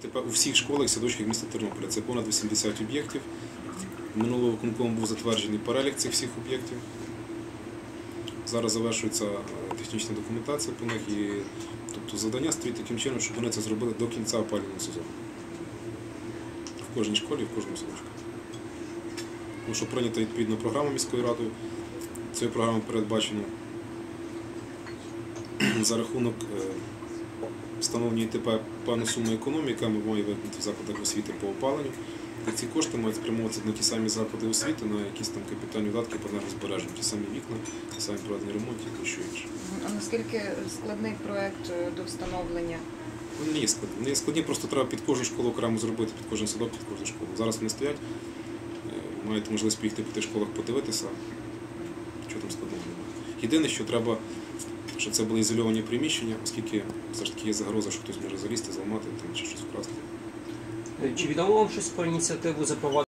Тепер у всіх школах і садочках міста Тернополя. Це понад 80 об'єктів. Минулого виконкому був затверджений перелік цих всіх об'єктів. Зараз завершується е, технічна документація по них і тобто завдання стоїть таким чином, щоб вони це зробили до кінця опалювального сезону. В кожній школі, в кожному садочку. Тому що прийнята відповідна програма міською радою. Цією програмою передбачено за рахунок встановлення ТП певну суму економії, яка ми маємо виконати в закладах освіти по опаленню. І ці кошти мають спрямовуватися на ті самі заклади освіти, на якісь там капітальні видатки по енергозбереженню, ті самі вікна, ті самі проведені ремонти і тощо інше. А наскільки складний проект е, до встановлення? Вони не є складні. Вони є складні, просто треба під кожну школу окремо зробити, під кожен садок, під кожну школу. Зараз вони стоять, е, маєте можливість поїхати по тих школах подивитися, що там складного немає. Єдине, що треба, щоб це були ізольовані приміщення, оскільки все ж таки є загроза, що хтось може залізти, зламати там, чи щось вкрасти. Чи відомо вам щось про ініціативу запровадження?